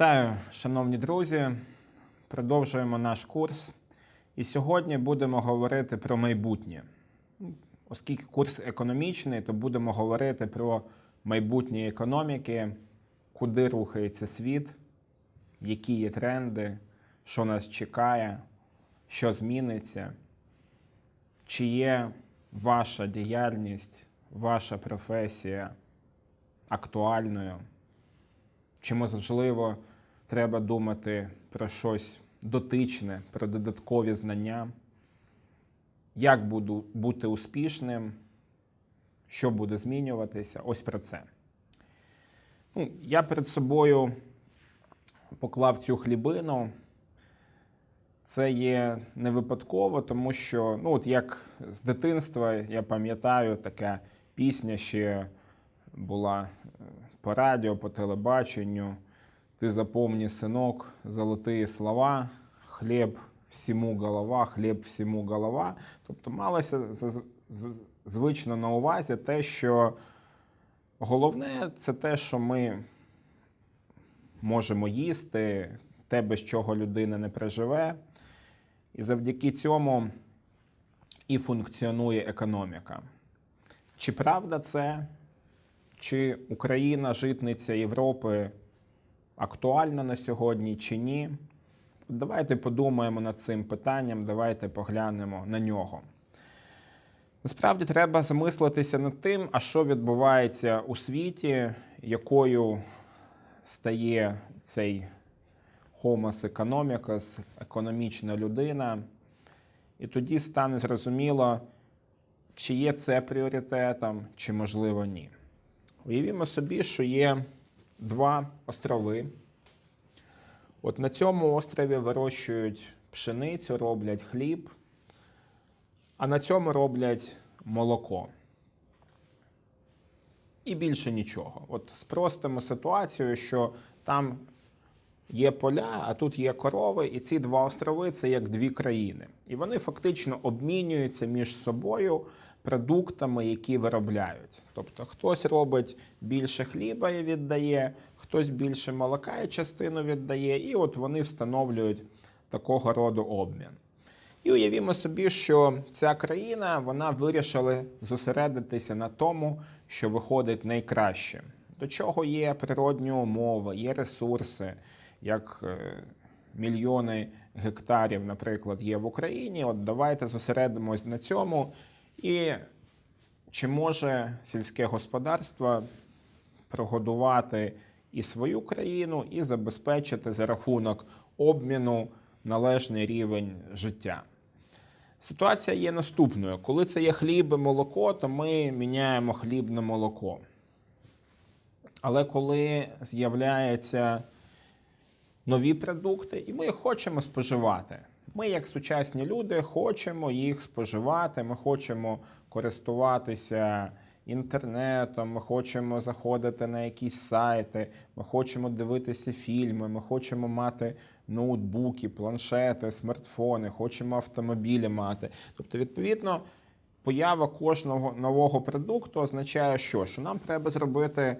Вітаю, шановні друзі. Продовжуємо наш курс. І сьогодні будемо говорити про майбутнє. Оскільки курс економічний, то будемо говорити про майбутнє економіки, куди рухається світ, які є тренди, що нас чекає, що зміниться, чи є ваша діяльність, ваша професія актуальною. Чи можливо треба думати про щось дотичне, про додаткові знання? Як буду бути успішним? Що буде змінюватися? Ось про це. Ну, я перед собою поклав цю хлібину. Це є не випадково, тому що, ну, от як з дитинства, я пам'ятаю, така пісня ще була е, по радіо, по телебаченню. Ти запомни, синок, золоті слова, хліб всьому голова, хліб всьому голова. Тобто малося звично на увазі те, що головне це те, що ми можемо їсти, те, без чого людина не проживе. І завдяки цьому і функціонує економіка. Чи правда це? Чи Україна, житниця Європи, актуальна на сьогодні чи ні? Давайте подумаємо над цим питанням, давайте поглянемо на нього. Насправді треба замислитися над тим, а що відбувається у світі, якою стає цей Homo economicus, економічна людина. І тоді стане зрозуміло, чи є це пріоритетом, чи можливо ні. Уявімо собі, що є два острови. От на цьому острові вирощують пшеницю, роблять хліб, а на цьому роблять молоко. І більше нічого. От спростимо ситуацію, що там є поля, а тут є корови, і ці два острови це як дві країни. І вони фактично обмінюються між собою продуктами, які виробляють. Тобто хтось робить більше хліба і віддає, хтось більше молока і частину віддає, і от вони встановлюють такого роду обмін. І уявімо собі, що ця країна вона вирішила зосередитися на тому, що виходить найкраще. До чого є природні умови, є ресурси, як е, мільйони гектарів, наприклад, є в Україні. От давайте зосередимось на цьому. І чи може сільське господарство прогодувати і свою країну, і забезпечити за рахунок обміну належний рівень життя? Ситуація є наступною: коли це є хліб і молоко, то ми міняємо хліб на молоко. Але коли з'являються нові продукти, і ми їх хочемо споживати. Ми, як сучасні люди, хочемо їх споживати, ми хочемо користуватися інтернетом, ми хочемо заходити на якісь сайти, ми хочемо дивитися фільми, ми хочемо мати ноутбуки, планшети, смартфони, хочемо автомобілі мати. Тобто, відповідно, поява кожного нового продукту означає, що? що нам треба зробити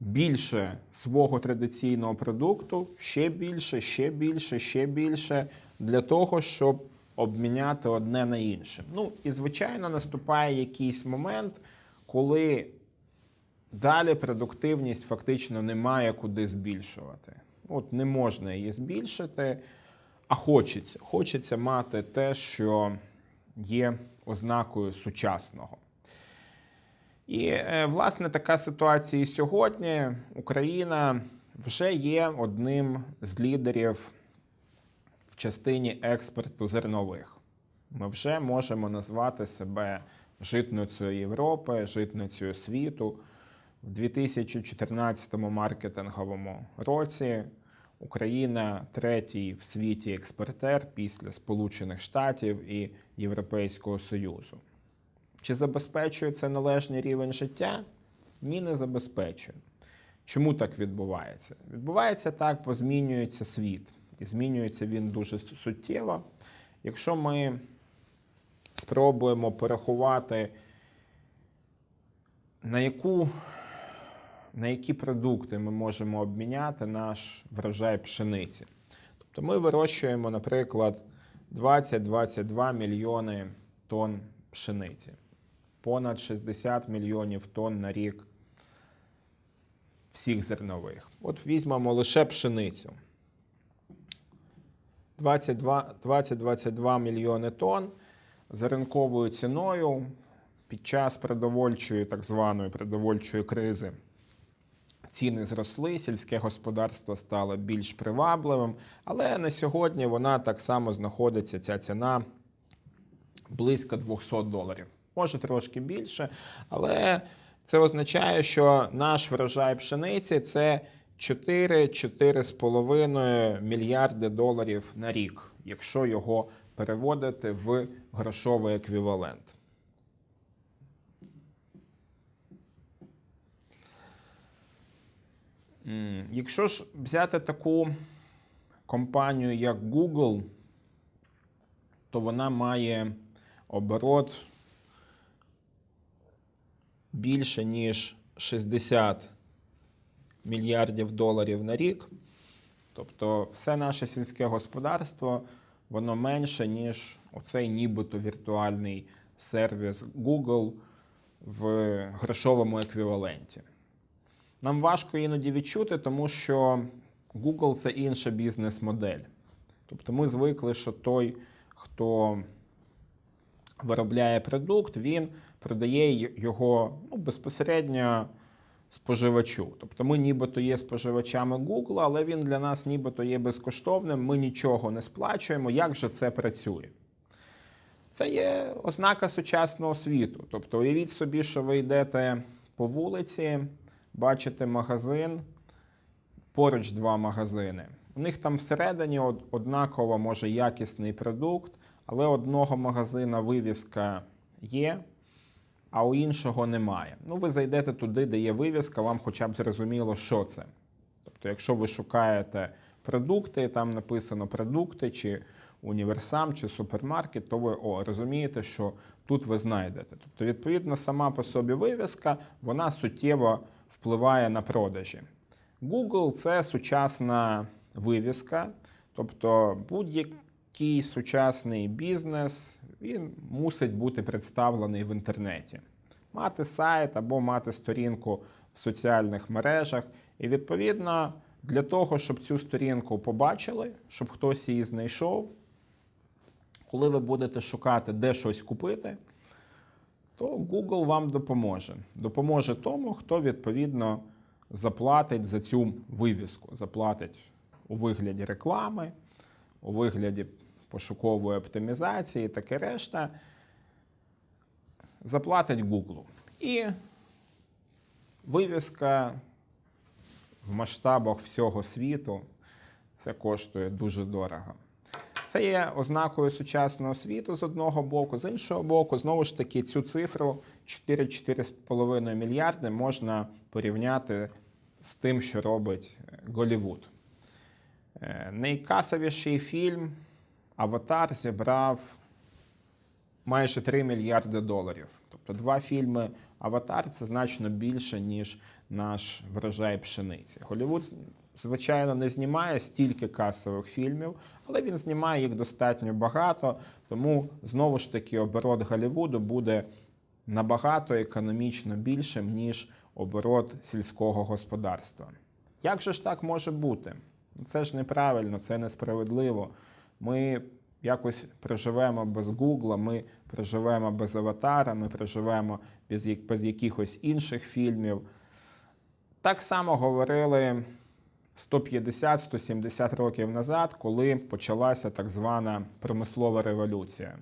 більше свого традиційного продукту, ще більше, ще більше, ще більше для того, щоб обміняти одне на інше. Ну і звичайно наступає якийсь момент, коли далі продуктивність фактично немає куди збільшувати. От не можна її збільшити, а хочеться. Хочеться мати те, що є ознакою сучасного. І е, власне така ситуація і сьогодні. Україна вже є одним з лідерів в частині експорту зернових. Ми вже можемо назвати себе житницею Європи, житницею світу. В 2014 маркетинговому році Україна третій в світі експортер після Сполучених Штатів і Європейського Союзу. Чи забезпечує це належний рівень життя? Ні, не забезпечує. Чому так відбувається? Відбувається так, бо змінюється світ. Змінюється він дуже суттєво. Якщо ми спробуємо порахувати, на яку на які продукти ми можемо обміняти наш врожай пшениці. Тобто ми вирощуємо, наприклад, 20-22 мільйони тонн пшениці, понад 60 мільйонів тонн на рік всіх зернових. От візьмемо лише пшеницю. 22 20-22 мільйони тонн за ринковою ціною під час продовольчої, так званої продовольчої кризи. Ціни зросли, сільське господарство стало більш привабливим, але на сьогодні вона так само знаходиться, ця ціна близько 200 доларів. Може трошки більше, але це означає, що наш врожай пшениці це 4-4,5 мільярди доларів на рік, якщо його переводити в грошовий еквівалент. Якщо ж взяти таку компанію, як Google, то вона має оборот більше, ніж 60 мільярдів доларів на рік. Тобто все наше сільське господарство воно менше, ніж оцей нібито віртуальний сервіс Google в грошовому еквіваленті. Нам важко іноді відчути, тому що Google це інша бізнес-модель. Тобто ми звикли, що той, хто виробляє продукт, він продає його ну, безпосередньо споживачу. Тобто ми нібито є споживачами Google, але він для нас нібито є безкоштовним, ми нічого не сплачуємо. Як же це працює? Це є ознака сучасного світу. Тобто, уявіть собі, що ви йдете по вулиці, бачите магазин, поруч два магазини. У них там всередині однаково може якісний продукт, але одного магазина вивіска є, а у іншого немає. Ну, ви зайдете туди, де є вивіска, вам хоча б зрозуміло, що це. Тобто, якщо ви шукаєте продукти, там написано продукти, чи універсам, чи супермаркет, то ви о, розумієте, що тут ви знайдете. Тобто, відповідно, сама по собі вивіска, вона суттєво впливає на продажі. Google це сучасна вивіска, тобто будь-який сучасний бізнес він мусить бути представлений в інтернеті, мати сайт або мати сторінку в соціальних мережах. І відповідно для того, щоб цю сторінку побачили, щоб хтось її знайшов, коли ви будете шукати, де щось купити, то Google вам допоможе. Допоможе тому, хто відповідно заплатить за цю вивіску, заплатить у вигляді реклами, у вигляді пошукової оптимізації, таке решта. Заплатить Google. І вивіска в масштабах всього світу це коштує дуже дорого. Це є ознакою сучасного світу з одного боку, з іншого боку, знову ж таки, цю цифру 4-4,5 мільярди можна порівняти з тим, що робить Голівуд. Е, Найкасовіший фільм Аватар зібрав майже 3 мільярди доларів. Тобто два фільми Аватар це значно більше, ніж наш врожай пшениці. Голівуд, звичайно, не знімає стільки касових фільмів, але він знімає їх достатньо багато, тому знову ж таки оборот Голівуду буде набагато економічно більшим, ніж оборот сільського господарства. Як же ж так може бути? Це ж неправильно, це несправедливо. Ми якось проживемо без Гугла, ми проживемо без аватара, ми проживемо без, без якихось інших фільмів. Так само говорили 150-170 років назад, коли почалася так звана промислова революція.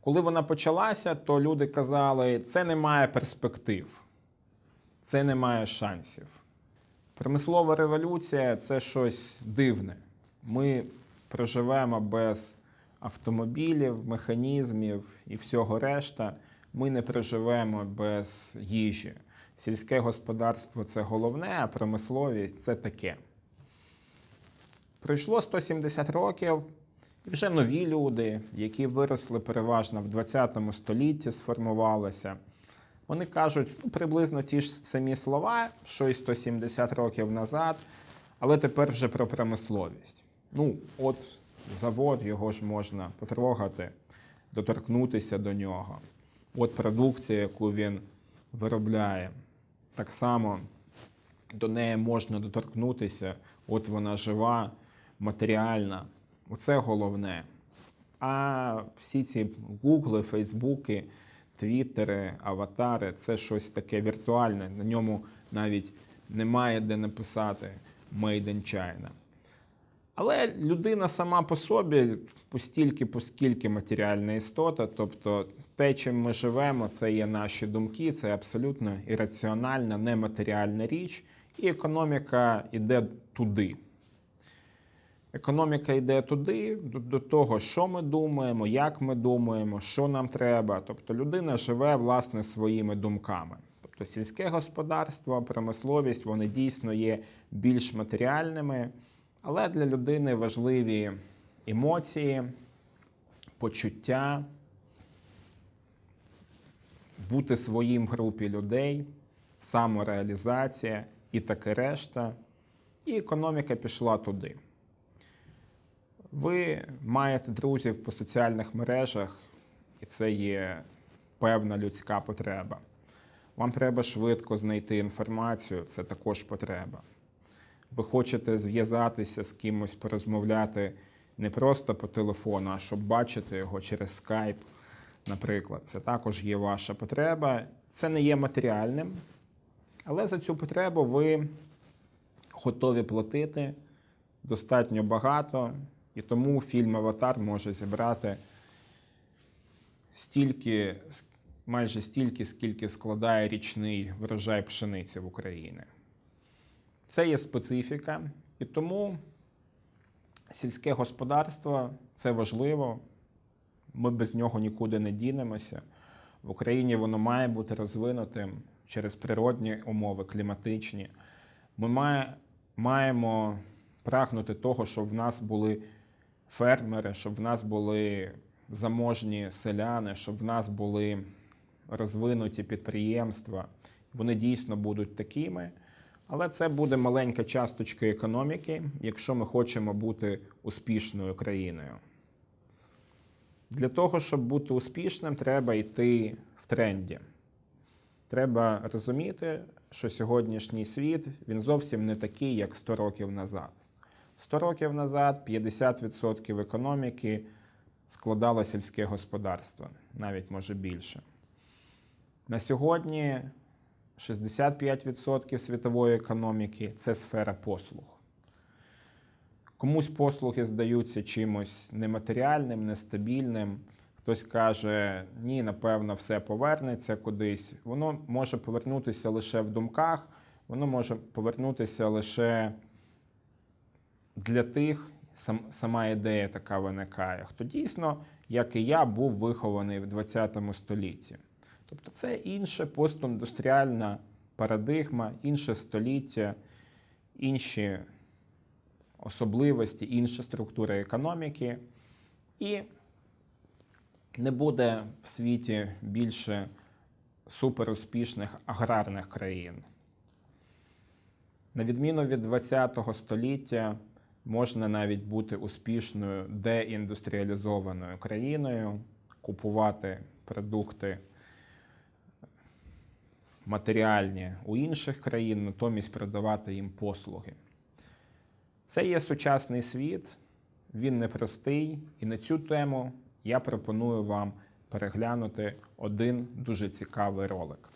Коли вона почалася, то люди казали, це не має перспектив, це не має шансів. Промислова революція це щось дивне. Ми проживемо без автомобілів, механізмів і всього решта. Ми не проживемо без їжі. Сільське господарство це головне, а промисловість це таке. Пройшло 170 років, і вже нові люди, які виросли переважно в 20 столітті, сформувалися. Вони кажуть ну, приблизно ті ж самі слова, що й 170 років назад, але тепер вже про промисловість. Ну, от завод, його ж можна потрогати, доторкнутися до нього. От продукція, яку він виробляє. Так само до неї можна доторкнутися, от вона жива, матеріальна. Оце головне. А всі ці гугли, фейсбуки, твіттери, аватари це щось таке віртуальне. На ньому навіть немає де написати Made in China. Але людина сама по собі постільки, поскільки матеріальна істота, тобто те, чим ми живемо, це є наші думки, це абсолютно ірраціональна, нематеріальна річ, і економіка йде туди. Економіка йде туди, до, до того, що ми думаємо, як ми думаємо, що нам треба. Тобто людина живе власне своїми думками. Тобто сільське господарство, промисловість вони дійсно є більш матеріальними, але для людини важливі емоції, почуття, бути своїм в групі людей, самореалізація і таке решта. І економіка пішла туди. Ви маєте друзів по соціальних мережах, і це є певна людська потреба. Вам треба швидко знайти інформацію, це також потреба. Ви хочете зв'язатися з кимось, порозмовляти не просто по телефону, а щоб бачити його через скайп, наприклад. Це також є ваша потреба. Це не є матеріальним, але за цю потребу ви готові платити достатньо багато. І тому фільм Аватар може зібрати стільки, майже стільки, скільки складає річний врожай пшениці в Україні. Це є специфіка, і тому сільське господарство це важливо. Ми без нього нікуди не дінемося. В Україні воно має бути розвинутим через природні умови, кліматичні. Ми має, маємо прагнути того, щоб в нас були фермери, щоб в нас були заможні селяни, щоб в нас були розвинуті підприємства. Вони дійсно будуть такими. Але це буде маленька часточка економіки, якщо ми хочемо бути успішною країною. Для того, щоб бути успішним, треба йти в тренді. Треба розуміти, що сьогоднішній світ він зовсім не такий, як 100 років назад. 100 років назад 50% економіки складало сільське господарство, навіть може більше. На сьогодні 65% світової економіки це сфера послуг. Комусь послуги здаються чимось нематеріальним, нестабільним. Хтось каже, ні, напевно, все повернеться кудись. Воно може повернутися лише в думках, воно може повернутися лише для тих, сам, сама ідея така виникає, хто дійсно, як і я, був вихований в 20 столітті. Тобто це інша постіндустріальна парадигма, інше століття, інші особливості, інша структура економіки. І не буде в світі більше суперуспішних аграрних країн. На відміну від 20 століття, можна навіть бути успішною деіндустріалізованою країною, купувати продукти матеріальні у інших країн, натомість продавати їм послуги. Це є сучасний світ, він непростий, і на цю тему я пропоную вам переглянути один дуже цікавий ролик.